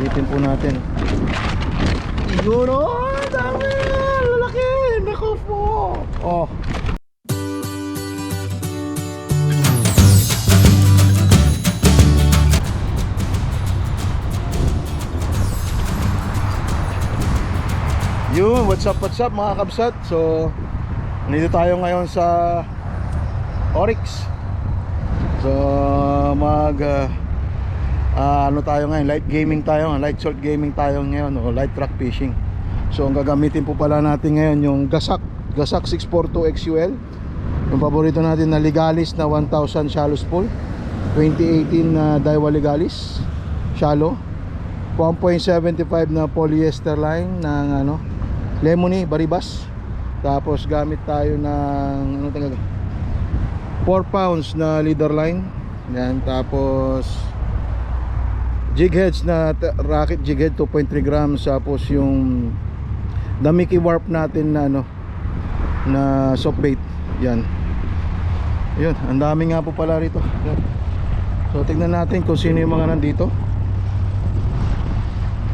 Silipin po natin. Oh, dami! Lalaki! Naku po! Oh. Yun, what's up, what's up mga kabsat? So, nandito tayo ngayon sa Oryx. So, mag uh, ah, ano tayo ngayon, light gaming tayo, light short gaming tayo ngayon o light track fishing. So, ang gagamitin po pala natin ngayon yung Gasak, Gasak 642 XUL. Yung paborito natin na Legalis na 1000 shallow spool. 2018 na Daiwa Legalis shallow. 1.75 na polyester line ng ano Lemony Baribas. Tapos gamit tayo ng ano talaga 4 pounds na leader line. Yan, tapos jig heads na t- racket jig head 2.3 grams tapos yung the Mickey warp natin na ano na soft bait. Yan. Yun, ang dami nga po pala rito. So tingnan natin kung sino yung mga nandito.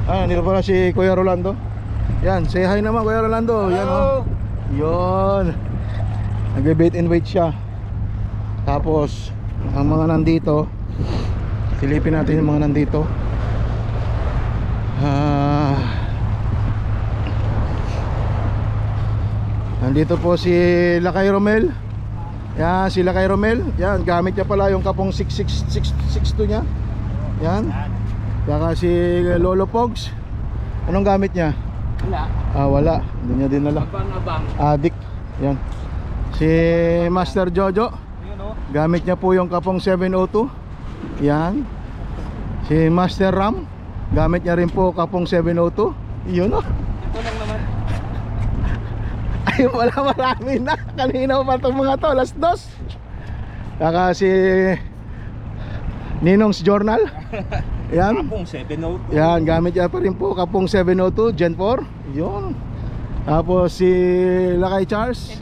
Ah, nandito pala si Kuya Rolando. Yan, say hi naman Kuya Rolando. Yan oh. Yun. Nagbe-bait and wait siya. Tapos ang mga nandito, silipin natin yung mga nandito. Ah. Nandito po si Lakay Romel. Yan, si Lakay Romel. Yan, gamit niya pala yung kapong 66662 niya. Yan. Saka si Lolo Pogs. Anong gamit niya? Wala. Ah, wala. Hindi niya dinala. Abang-abang. Adik. Yan. Si Master Jojo. Yun o. Gamit niya po yung kapong 702. Yan. Si Master Ram. Gamit niya rin po kapong 702. Yun oh. Ito lang naman. Ay wala marami na. Kanina pa itong mga to. Alas dos. Saka si Ninong's Journal. Yan. Kapong 702. Yan, gamit niya pa rin po kapong 702 Gen 4. Yun. Tapos si Lakay Charles.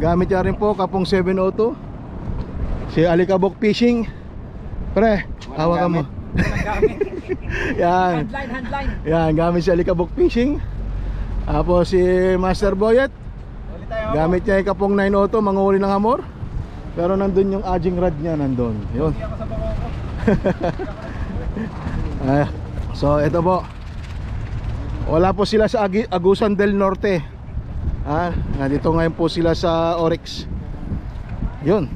Gamit niya rin po kapong 702. Si Alikabok Fishing. Pre, hawakan mo. Yan. handline, handline. Yan, gamit si Alikabok Fishing. Tapos si Master Boyet. Gamit niya yung kapong 902, manguhuli ng hamor. Pero nandun yung aging rod niya nandun. Yun. Ko. Ah, so ito po. Wala po sila sa Agusan del Norte. Ah, nandito ngayon po sila sa Oryx. 'Yun.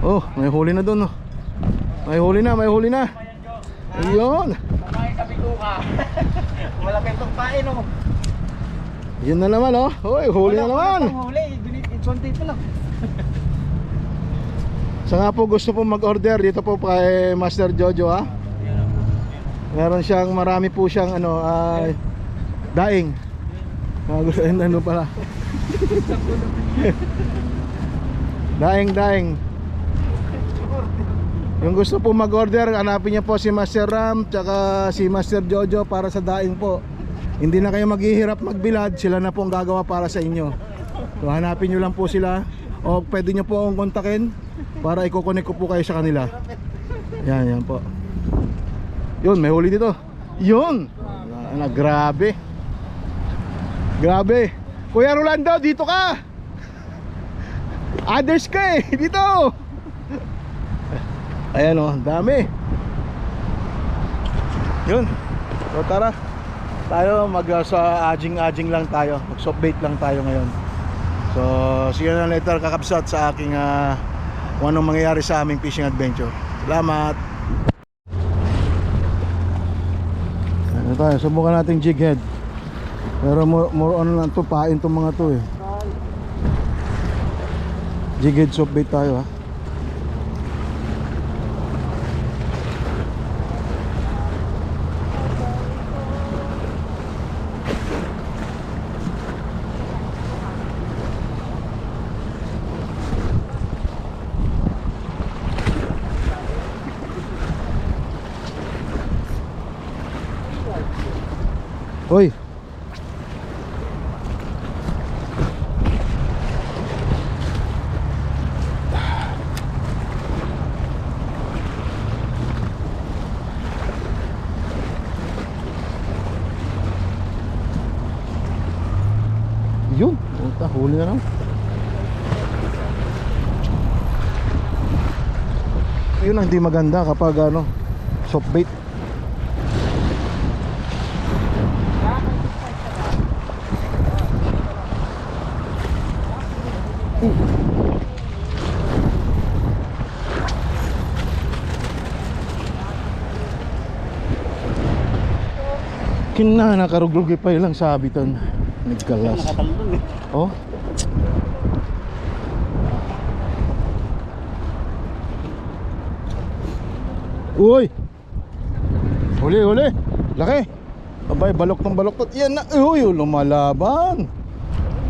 Oh, may huli na doon, oh. May huli na, may huli na. Ayun. Samahin sa bituka. Malaki itong pain o. Yun na naman, oh. Hoy, huli na naman. Huli. Itson dito lang. Sa nga po gusto po mag-order dito po kay Master Jojo, ha. Meron siyang marami po siyang ano, ah, daing. Ah, gusto ano pala. daing, daing. Yung gusto po mag-order, hanapin niyo po si Master Ram tsaka si Master Jojo para sa daing po. Hindi na kayo maghihirap magbilad, sila na po ang gagawa para sa inyo. So hanapin niyo lang po sila o pwede niyo po akong kontakin para iko-connect ko po kayo sa kanila. Yan, yan po. Yun, may huli dito. Yun! Na, grabe. Grabe. Kuya Rolando, dito ka! Others ka eh, dito! Ayan o, dami. Yun. So tara. Tayo mag uh, sa ajing-ajing lang tayo. Mag soft bait lang tayo ngayon. So, see you na later kakabsat sa aking uh, kung anong mangyayari sa aming fishing adventure. Salamat! Ano tayo, subukan natin jig head. Pero more, more on lang to, pain tong mga to eh. Jig head soft bait tayo ha. Hoy. Ah, huli na lang. Yun ang hindi maganda kapag ano, soft bait. Kina nakaruglugi pa ilang sabitan. Nagkalas. Oh. Uy! Huli, huli! Laki! Abay, balok ng balok. Yan na! Uy, lumalaban!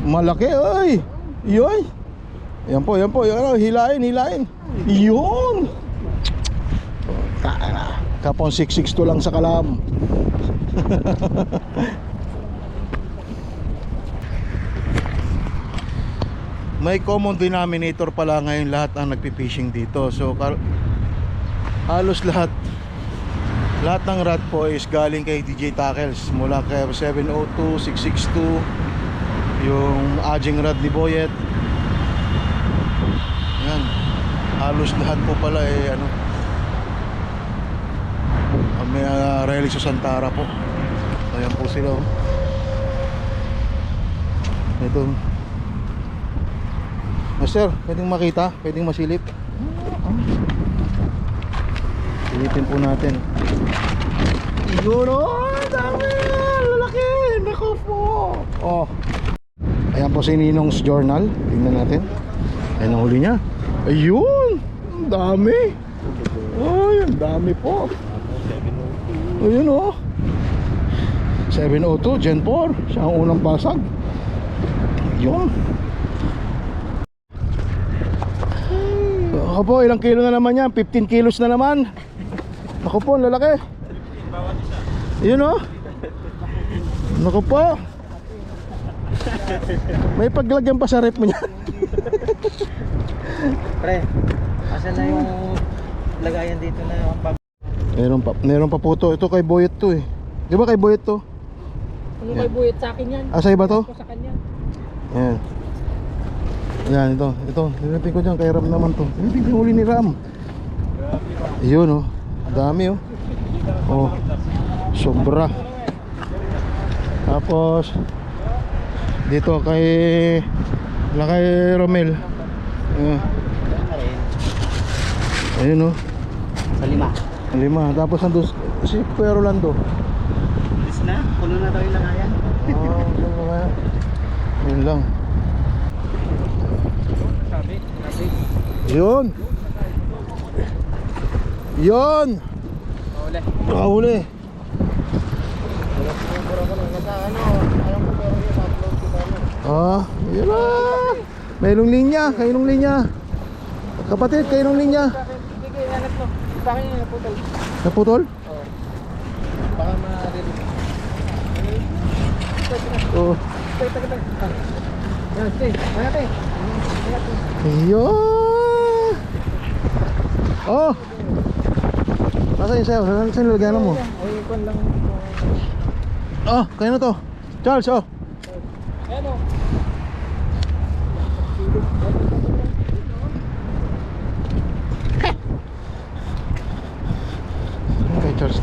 Malaki, uy! Yoy! Yan po, yan po. Yan, ano, hilain, hilain. Yun! Kapon 662 lang sa kalam. may common denominator pala ngayon lahat ang nagpi-fishing dito. So halos lahat lahat ng rod po is galing kay DJ Tackles mula kay 702, 662 yung Ajing rod ni Boyet yan halos lahat po pala eh ano ah, may uh, Relix Santara po ayan po sila oh. ito Master, pwedeng makita? Pwedeng masilip? Silipin po natin. Yun oh! Dami! Lalaki! Naku po! Oh. Ayan po si Ninong's Journal. Tingnan natin. Ayan ang huli niya. Ayun! Ang dami! Ay, ang dami po. Ayun oh. 702, Gen 4. Siya ang unang basag. Yun. Ako po, ilang kilo na naman yan? 15 kilos na naman. Ako po, ang lalaki. Yun o. Naku po. May paglagyan pa sa rep mo niyan. Pre, asan na yung lagayan dito na yung pag... meron pa, meron pa po to. Ito kay Boyet to eh. Di ba kay Boyet to? Ano kay Buyet sa akin yan? Ah, sa'yo ba to? Sa kanya. Yan. Yan, ito. Ito. Nilapin ko dyan. Kay Ram naman to. Nilapin ko yung huli ni Ram. Yun oh. Dami oh. Oh. Sobra. Tapos dito kay wala kay Romel. Ayan. Ayun oh. Sa lima. Lima. Tapos nandun si Kuya Rolando. Is na? Puno na daw yung lagayan. Ah, yun lang kaya. Yun lang. Yun. Yun. Ule. Nakahuli. Ah, yun na. Mayroong linya, kainong linya. Kapatid, kainong linya. Mo. Bakit yung naputol? Naputol? Oo. Baka ma-release. Oo. Tayo, tayo, tayo. Ah. Yan, stay. Kaya tayo. Yun. Oh. Nasaan yung sayo? Saan saan nilagyan mo? Ay, ikon lang. Oh, kayo na to. Charles, oh. Ayan o. Okay, Charles.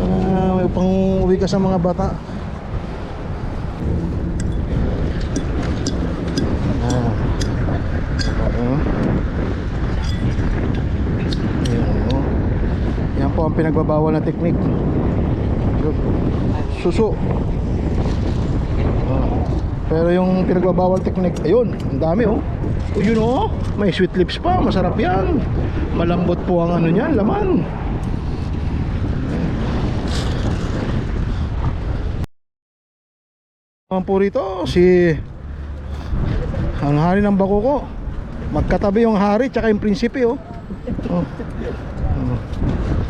Ah, may pang uwi ka sa mga bata. Ah. Oo. Ayan, oo. Yan po ang pinagbabawal na teknik. Suso. Ah. Pero yung pinagbabawal teknik, ayun, ang dami oh. Yun oh, may sweet lips pa, masarap yan. Malambot po ang ano niyan, laman. Naman po rito, si ang hari ng Bakuko. Magkatabi yung hari tsaka yung prinsipe oh. oh. Oh.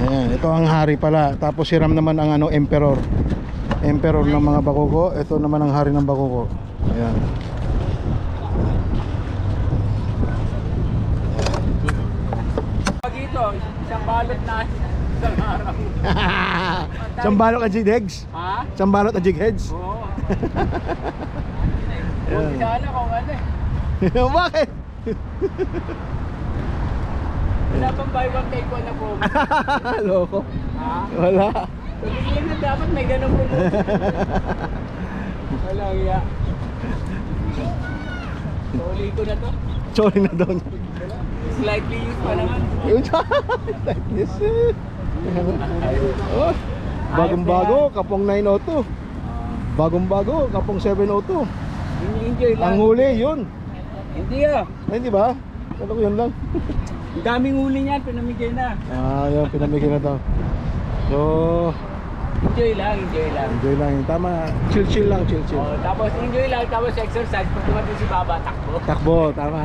Ayan, ito ang hari pala. Tapos si Ram naman ang ano, emperor. Emperor ng mga Bakuko. Ito naman ang hari ng Bakuko. Ayan. Pag ito, isang balot na isang araw. Sambalot ang jig heads. Ha? Sambalot ang jig heads. Oo, Buti sana kung ano eh. Bakit? Wala pang buy one take one na po. Loko. Ha? Wala. Pagiging na dapat may ganun promotion. Walang iya. Soli ko na to. Sorry na daw niya. Slightly used pa naman. Yun yes. eh. Oh, bagong bago, kapong 902. Bagong bago, kapong 702. Enjoy lang. Ang huli, yun. Hindi ah. Ay, di ba? Ano ko yun lang? Ang daming huli niyan, pinamigay na. Ah, yun, pinamigay na daw. So, Enjoy lang, enjoy lang. enjoy lang. Tama, chill-chill lang, chill-chill. Oh, tapos enjoy lang, tapos exercise. Pag dumating si Baba, takbo. Takbo, tama.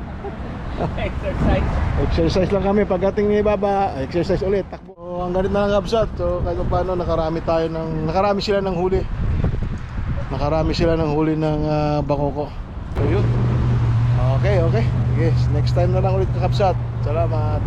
exercise. exercise lang kami. Pagdating ni Baba, exercise ulit, takbo. So, ang ganit na lang kabsat. So, kahit pa paano, nakarami tayo ng, nakarami sila ng huli. Nakarami sila ng huli ng ah, bangoko. So, yun. Okay, okay. Sige, next time na lang ulit kakabsat. Salamat.